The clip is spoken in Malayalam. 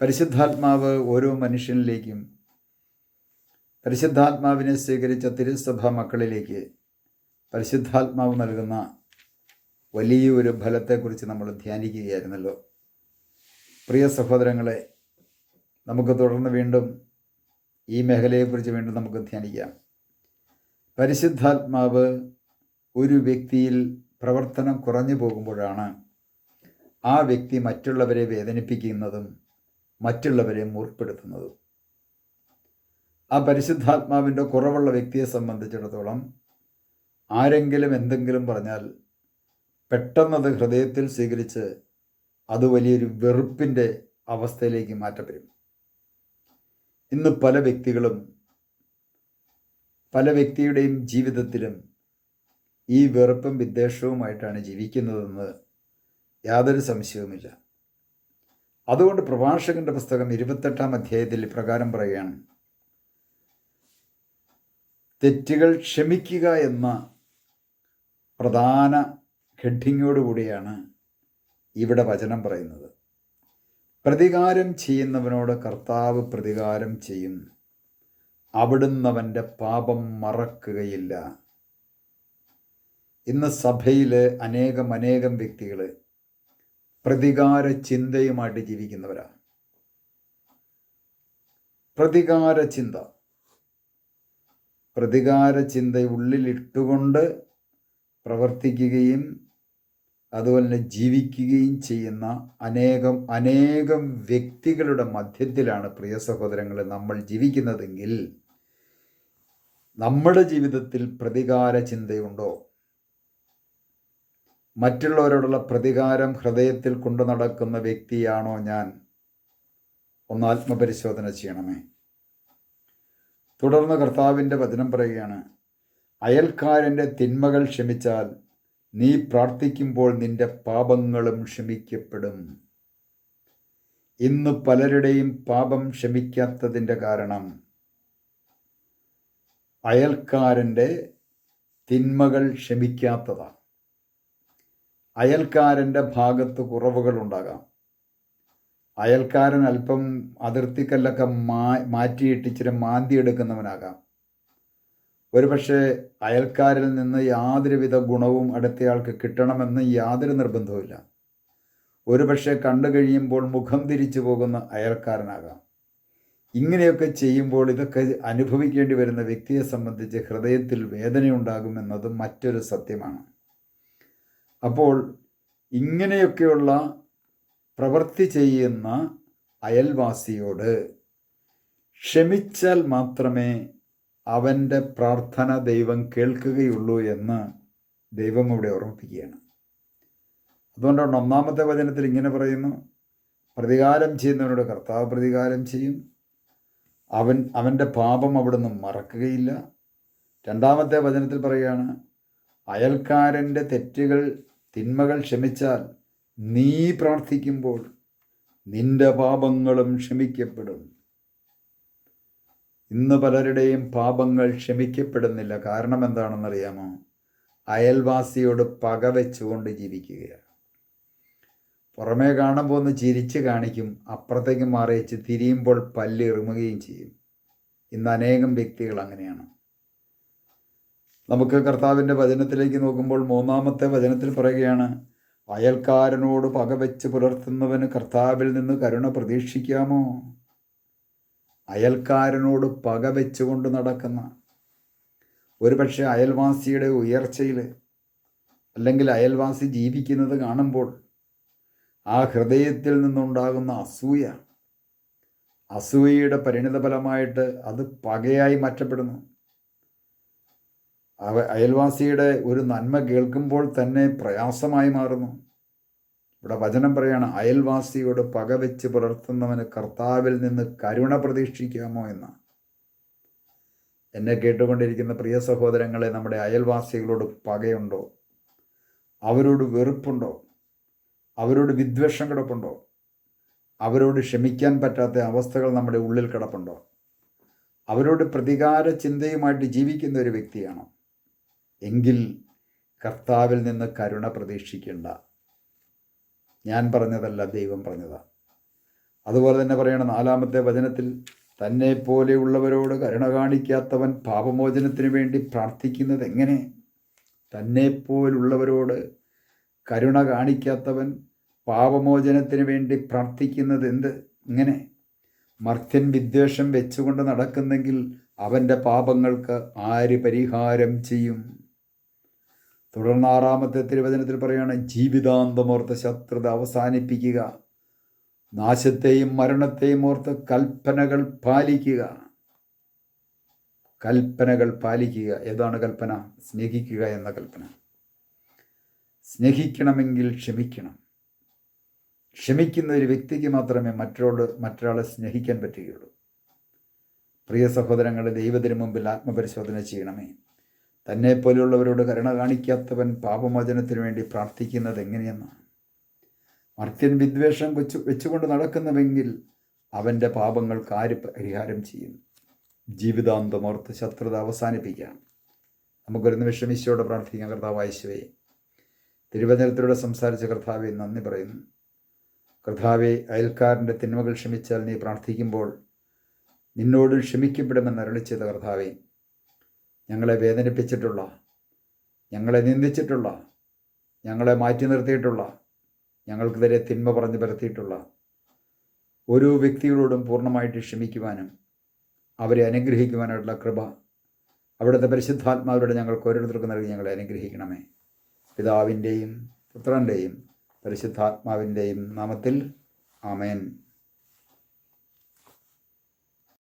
പരിശുദ്ധാത്മാവ് ഓരോ മനുഷ്യനിലേക്കും പരിശുദ്ധാത്മാവിനെ സ്വീകരിച്ച തിരുസഭ മക്കളിലേക്ക് പരിശുദ്ധാത്മാവ് നൽകുന്ന വലിയൊരു ഫലത്തെക്കുറിച്ച് നമ്മൾ ധ്യാനിക്കുകയായിരുന്നല്ലോ. പ്രിയ സഹോദരങ്ങളെ നമുക്ക് തുടർന്ന് വീണ്ടും ഈ മേഖലയെക്കുറിച്ച് വീണ്ടും നമുക്ക് ധ്യാനിക്കാം. പരിശുദ്ധാത്മാവ് ഒരു വ്യക്തിയിൽ പ്രവർത്തനം കുറഞ്ഞു പോകുമ്പോഴാണ് ആ വ്യക്തി മറ്റുള്ളവരെ വേദനിപ്പിക്കുന്നതും മറ്റുള്ളവരെ മുറിപ്പെടുത്തുന്നതും ആ പരിശുദ്ധാത്മാവിന്റെ കുറവുള്ള വ്യക്തിയെ സംബന്ധിച്ചിടത്തോളം ആരെങ്കിലും എന്തെങ്കിലും പറഞ്ഞാൽ പെട്ടെന്നത് ഹൃദയത്തിൽ സ്വീകരിച്ച് അത് വലിയൊരു വെറുപ്പിന്റെ അവസ്ഥയിലേക്ക് മാറ്റപ്പെടും ഇന്ന് പല വ്യക്തികളും പല വ്യക്തിയുടെയും ജീവിതത്തിലും ഈ വെറുപ്പും വിദ്വേഷവുമായിട്ടാണ് ജീവിക്കുന്നതെന്ന് യാതൊരു സംശയവുമില്ല. അതുകൊണ്ട് പ്രഭാഷകന്റെ പുസ്തകം ഇരുപത്തെട്ടാം അധ്യായത്തിൽ പ്രകാരം പറയുകയാണ്. തെറ്റുകൾ ക്ഷമിക്കുക എന്ന പ്രധാന ഹെഡിങ്ങോടുകൂടിയാണ് ഇവിടെ വചനം പറയുന്നത്. പ്രതികാരം ചെയ്യുന്നവനോട് കർത്താവ് പ്രതികാരം ചെയ്യും. അവിടുന്നവന്റെ പാപം മറക്കുകയില്ല. ഇന്ന് സഭയിൽ അനേകം അനേകം വ്യക്തികൾ പ്രതികാര ചിന്തയുമായിട്ട് ജീവിക്കുന്നവരാണ് പ്രതികാര ചിന്ത പ്രതികാര ചിന്ത ഉള്ളിലിട്ടുകൊണ്ട് പ്രവർത്തിക്കുകയും അതുപോലെ തന്നെ ജീവിക്കുകയും ചെയ്യുന്ന അനേകം അനേകം വ്യക്തികളുടെ മധ്യത്തിലാണ് പ്രിയ സഹോദരങ്ങൾ നമ്മൾ ജീവിക്കുന്നതെങ്കിൽ നമ്മുടെ ജീവിതത്തിൽ പ്രതികാര ചിന്തയുണ്ടോ മറ്റുള്ളവരോടുള്ള പ്രതികാരം ഹൃദയത്തിൽ കൊണ്ടു നടക്കുന്ന വ്യക്തിയാണോ ഞാൻ? ഒന്ന് ആത്മപരിശോധന ചെയ്യണമേ. തുടർന്ന് കർത്താവിന്റെ വചനം പറയുകയാണ് അയൽക്കാരന്റെ തിന്മകൾ ക്ഷമിച്ചാൽ നീ പ്രാർത്ഥിക്കുമ്പോൾ നിന്റെ പാപങ്ങളും ക്ഷമിക്കപ്പെടും. ഇന്ന് പലരുടെയും പാപം ക്ഷമിക്കാത്തതിന്റെ കാരണം അയൽക്കാരന്റെ തിന്മകൾ ക്ഷമിക്കാത്തതാണ്. അയൽക്കാരന്റെ ഭാഗത്ത് കുറവുകളുണ്ടാകാം. അയൽക്കാരൻ അല്പം അതിർത്തിക്കല്ലൊക്കെ മാ മാറ്റിയിട്ട് ഇച്ചിരി മാന്തിയെടുക്കുന്നവനാകാം ഒരുപക്ഷെ അയൽക്കാരിൽ നിന്ന് യാതൊരുവിധ ഗുണവും അടുത്തയാൾക്ക് കിട്ടണമെന്ന് യാതൊരു നിർബന്ധവുമില്ല. ഒരുപക്ഷെ കണ്ടു കഴിയുമ്പോൾ മുഖം തിരിച്ചു പോകുന്ന അയൽക്കാരനാകാം. ഇങ്ങനെയൊക്കെ ചെയ്യുമ്പോൾ ഇതൊക്കെ അനുഭവിക്കേണ്ടി വരുന്ന വ്യക്തിയെ സംബന്ധിച്ച് ഹൃദയത്തിൽ വേദനയുണ്ടാകുമെന്നത് മറ്റൊരു സത്യമാണ്. അപ്പോൾ ഇങ്ങനെയൊക്കെയുള്ള പ്രവൃത്തി ചെയ്യുന്ന അയൽവാസിയോട് ക്ഷമിച്ചാൽ മാത്രമേ അവന്റെ പ്രാർത്ഥന ദൈവം കേൾക്കുകയുള്ളൂ എന്ന് ദൈവം ഇവിടെ ഓർമ്മിപ്പിക്കുകയാണ്. അതുകൊണ്ടാണ് ഒന്നാമത്തെ വചനത്തിൽ ഇങ്ങനെ പറയുന്നു പ്രതികാരം ചെയ്യുന്നവനോട് കർത്താവ് പ്രതികാരം ചെയ്യും. അവൻ അവന്റെ പാപം അവിടുന്ന് മറക്കുകയില്ല. രണ്ടാമത്തെ വചനത്തിൽ പറയുകയാണ് അയൽക്കാരന്റെ തെറ്റുകൾ തിന്മകൾ ക്ഷമിച്ചാൽ നീ പ്രാർത്ഥിക്കുമ്പോൾ നിന്റെ പാപങ്ങളും ക്ഷമിക്കപ്പെടും. ഇന്ന് പലരുടെയും പാപങ്ങൾ ക്ഷമിക്കപ്പെടുന്നില്ല. കാരണം എന്താണെന്നറിയാമോ? അയൽവാസിയോട് പക വെച്ചുകൊണ്ട് ജീവിക്കുകയാണ്. പുറമേ കാണുമ്പോൾ ഒന്ന് ചിരിച്ച് കാണിക്കും അപ്പുറത്തേക്ക് മാറിയിച്ച് തിരിയുമ്പോൾ പല്ലിറുമുകയും ചെയ്യും. ഇന്ന് അനേകം വ്യക്തികൾ അങ്ങനെയാണ്. നമുക്ക് കർത്താവിന്റെ വചനത്തിലേക്ക് നോക്കുമ്പോൾ മൂന്നാമത്തെ വചനത്തിൽ പറയുകയാണ് അയൽക്കാരനോട് പകവെച്ച് പുലർത്തുന്നവന് കർത്താവിൽ നിന്ന് കരുണ പ്രതീക്ഷിക്കാമോ? അയൽക്കാരനോട് പകവെച്ചുകൊണ്ട് നടക്കുന്ന ഒരുപക്ഷെ അയൽവാസിയുടെ ഉയർച്ചയിൽ അല്ലെങ്കിൽ അയൽവാസി ജീവിക്കുന്നത് കാണുമ്പോൾ ആ ഹൃദയത്തിൽ നിന്നുണ്ടാകുന്ന അസൂയ അസൂയയുടെ പരിണിതഫലമായിട്ട് അത് പകയായി മാറ്റപ്പെടുന്നു. അവ അയൽവാസിയുടെ ഒരു നന്മ കേൾക്കുമ്പോൾ തന്നെ പ്രയാസമായി മാറുന്നു. ഇവിടെ വചനം പറയാണ് അയൽവാസിയോട് പകവെച്ച് പുലർത്തുന്നവന് കർത്താവിൽ നിന്ന് കരുണ പ്രതീക്ഷിക്കാമോ എന്ന്. എന്നെ കേട്ടുകൊണ്ടിരിക്കുന്ന പ്രിയ സഹോദരങ്ങളെ നമ്മുടെ അയൽവാസികളോട് പകയുണ്ടോ? അവരോട് വെറുപ്പുണ്ടോ? അവരോട് വിദ്വേഷം കിടപ്പുണ്ടോ? അവരോട് ക്ഷമിക്കാൻ പറ്റാത്ത അവസ്ഥകൾ നമ്മുടെ ഉള്ളിൽ കിടപ്പുണ്ടോ? അവരോട് പ്രതികാര ചിന്തയുമായിട്ട് ജീവിക്കുന്ന ഒരു വ്യക്തിയാണോ? എങ്കിൽ കർത്താവിൽ നിന്ന് കരുണ പ്രതീക്ഷിക്കേണ്ട. ഞാൻ പറഞ്ഞതല്ല ദൈവം പറഞ്ഞതാണ് അതുപോലെ തന്നെ പറയണം നാലാമത്തെ വചനത്തിൽ തന്നെ പോലെയുള്ളവരോട് കരുണ കാണിക്കാത്തവൻ പാപമോചനത്തിന് വേണ്ടി പ്രാർത്ഥിക്കുന്നത് എങ്ങനെ? തന്നെ പോലുള്ളവരോട് കരുണ കാണിക്കാത്തവൻ പാപമോചനത്തിന് വേണ്ടി പ്രാർത്ഥിക്കുന്നത് എന്ത്? ഇങ്ങനെ. മർത്യൻ വിദ്വേഷം വെച്ചുകൊണ്ട് നടക്കുന്നെങ്കിൽ അവന്റെ പാപങ്ങൾക്ക് ആര് പരിഹാരം ചെയ്യും? തുടർന്ന് ആറാമത്തെ തിരുവചനത്തിൽ പറയുകയാണ് ജീവിതാന്തമോർത്ത ശത്രുത അവസാനിപ്പിക്കുക. നാശത്തെയും മരണത്തെയും ഓർത്ത് കൽപ്പനകൾ പാലിക്കുക. കൽപ്പനകൾ പാലിക്കുക. ഏതാണ് കൽപ്പന? സ്നേഹിക്കുക എന്ന കൽപ്പന. സ്നേഹിക്കണമെങ്കിൽ ക്ഷമിക്കണം. ക്ഷമിക്കുന്ന ഒരു വ്യക്തിക്ക് മാത്രമേ മറ്റൊരാളോട് മറ്റൊരാളെ സ്നേഹിക്കാൻ പറ്റുകയുള്ളൂ. പ്രിയ സഹോദരങ്ങളെ ദൈവത്തിന് മുമ്പിൽ ആത്മപരിശോധന ചെയ്യണമേ. തന്നെ പോലെയുള്ളവരോട് കരുണ കാണിക്കാത്തവൻ പാപമോചനത്തിന് വേണ്ടി പ്രാർത്ഥിക്കുന്നത് എങ്ങനെയെന്നാണ്. മർത്യൻ വിദ്വേഷം വെച്ചു വെച്ചുകൊണ്ട് നടക്കുന്നുവെങ്കിൽ അവന്റെ പാപങ്ങൾക്ക് ആര് പരിഹാരം ചെയ്യും? ജീവിതാന്തമോർത്ത് ശത്രുത അവസാനിപ്പിക്കാം. നമുക്കൊരു നിമിഷം ഈശോയോട് പ്രാർത്ഥിക്കാം. കർത്താവ് യേശുവേ തിരുവചനത്തിലൂടെ സംസാരിച്ച കർത്താവെ നന്ദി പറയുന്നു. കർത്താവെ അയൽക്കാരന്റെ തിന്മകൾ ക്ഷമിച്ചാൽ നീ പ്രാർത്ഥിക്കുമ്പോൾ നിന്നോടും ക്ഷമിക്കപ്പെടുമെന്ന് അരളിച്ചത് കർത്താവെ ഞങ്ങളെ വേദനിപ്പിച്ചിട്ടുള്ള ഞങ്ങളെ നിന്ദിച്ചിട്ടുള്ള ഞങ്ങളെ മാറ്റി നിർത്തിയിട്ടുള്ള ഞങ്ങൾക്കെതിരെ തിന്മ പറഞ്ഞു പരത്തിയിട്ടുള്ള ഒരു വ്യക്തികളോടും പൂർണമായിട്ട് ക്ഷമിക്കുവാനും അവരെ അനുഗ്രഹിക്കുവാനായിട്ടുള്ള കൃപ അവിടുത്തെ പരിശുദ്ധാത്മാവരുടെ ഞങ്ങൾക്ക് ഓരോരുത്തർക്കും നൽകി ഞങ്ങളെ അനുഗ്രഹിക്കണമേ. പിതാവിന്റെയും പുത്രന്റെയും പരിശുദ്ധാത്മാവിന്റെയും നാമത്തിൽ ആമേൻ.